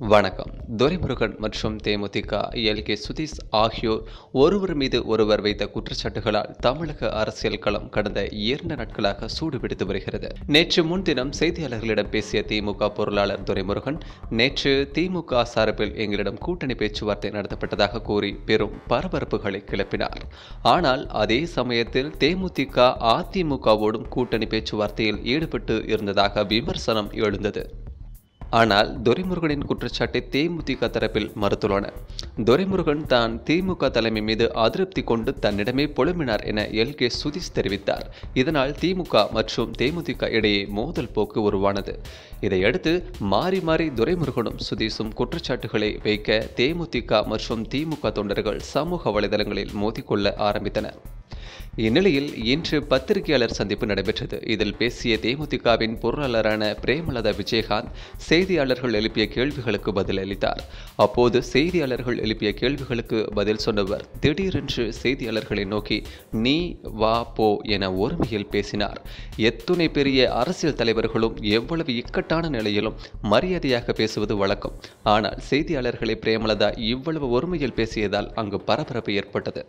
வணக்கம். துரைமுருகன் மற்றும் தேமுதிக L. K. Sudhish ஆகியோர் ஒருவர் மீது ஒருவர் வைத்த குற்றச்சாட்டுகளால் தமிழக அரசியல் களம் கடந்த இரண்டு நாட்களாக சூடுபிடித்து வருகிறது. நேற்று முன்தினம் செய்தியாளர்களிடம் பேசிய திமுக பொருளாளர் துரைமுருகன் நேற்று திமுக சார்பில் எங்களிடம் கூட்டணி பேச்சுவார்த்தை நடத்தப்பட்டதாக கூறி பெரும் பரபரப்புகளை கிளப்பினார். ஆனால் அதே சமயத்தில் தேமுதிக அதிமுகவோடும் கூட்டணி பேச்சுவார்த்தையில் ஈடுபட்டு இருந்ததாக விமர்சனம் எழுந்தது. ஆனால் துரைமுருகனின் குற்றச்சாட்டை தேமுதிக தரப்பில் மறுத்துள்ளனர் துரைமுருகன் தான் திமுக தலைமை மீது அதிருப்தி கொண்டு தன்னிடமே புலம்பினார் என எல். கே. சுதீஷ் தெரிவித்தார். இதனால் திமுக மற்றும் தேமுதிக இடையே மோதல் போக்கு உருவானது. இதையடுத்து மாறி மாறி துரைமுருகனும் சுதீஷும் குற்றச்சாட்டுகளை வைக்க தேமுதிக மற்றும் திமுக தொண்டர்கள் சமூக வலைதளங்களில் மோதிக்கொள்ள ஆரம்பித்தனர். இந்நிலையில் இன்று பத்திரிகையாளர் சந்திப்பு நடைபெற்றது. இதில் பேசிய தேமுதிகவின் பொருளாளரான பிரேமலதா விஜயகாந்த் செய்தியாளர்கள் எழுப்பிய கேள்விகளுக்கு பதில் அளித்தார். அப்போது செய்தியாளர்கள் எழுப்பிய கேள்விகளுக்கு பதில் சொன்னவர் திடீரென்று செய்தியாளர்களை நோக்கி நீ வா போ என ஒருமையில் பேசினார். எத்துணை பெரிய அரசியல் தலைவர்களும் எவ்வளவு இக்கட்டான நிலையிலும் மரியாதையாக பேசுவது வழக்கம். ஆனால் செய்தியாளர்களை பிரேமலதா இவ்வளவு ஒருமையில் பேசியதால் அங்கு பரபரப்பு ஏற்பட்டது.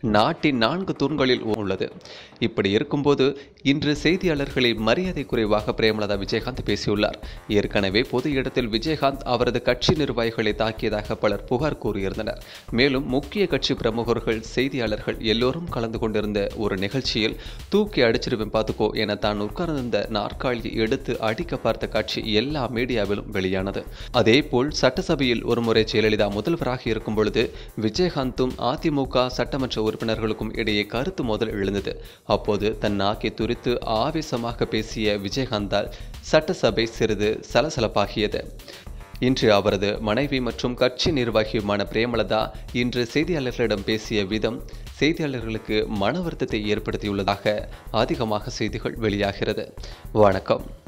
நாட்டின் நான்கு தூண்களில் உள்ளது. இப்படி இருக்கும்போது இன்று செய்தியாளர்களை மரியாதை குறைவாக பிரேமலதா விஜயகாந்த் பேசியுள்ளார். ஏற்கனவே பொது இடத்தில் விஜயகாந்த் அவரது கட்சி நிர்வாகிகளை தாக்கியதாக பலர் புகார் கூறியிருந்தனர். மேலும் முக்கிய கட்சி பிரமுகர்கள் செய்தியாளர்கள் எல்லோரும் கலந்து கொண்டிருந்த ஒரு நிகழ்ச்சியில் தூக்கி அடிச்சிருவேன் பார்த்துக்கோ என தான் உட்கார்ந்திருந்த நாற்காலியை எடுத்து அடிக்க பார்த்த காட்சி எல்லா மீடியாவிலும் வெளியானது. அதேபோல் சட்டசபையில் ஒருமுறை ஜெயலலிதா முதல்வராக இருக்கும் பொழுது விஜயகாந்தும் அதிமுக சட்டமன்ற சட்டமன்ற உறுப்பினர்களுக்கும் இடையே கருத்து மோதல் எழுந்தது. அப்போது தன் நாக்கை துரித்து ஆவேசமாக பேசிய விஜயகாந்தால் சட்டசபை சிறிது சலசலப்பாகியது. இன்று அவரது மனைவி மற்றும் கட்சி நிர்வாகியுமான பிரேமலதா இன்று செய்தியாளர்களிடம் பேசிய விதம் செய்தியாளர்களுக்கு மன வருத்தத்தை ஏற்படுத்தியுள்ளதாக அதிகமாக செய்திகள் வெளியாகிறது. வணக்கம்.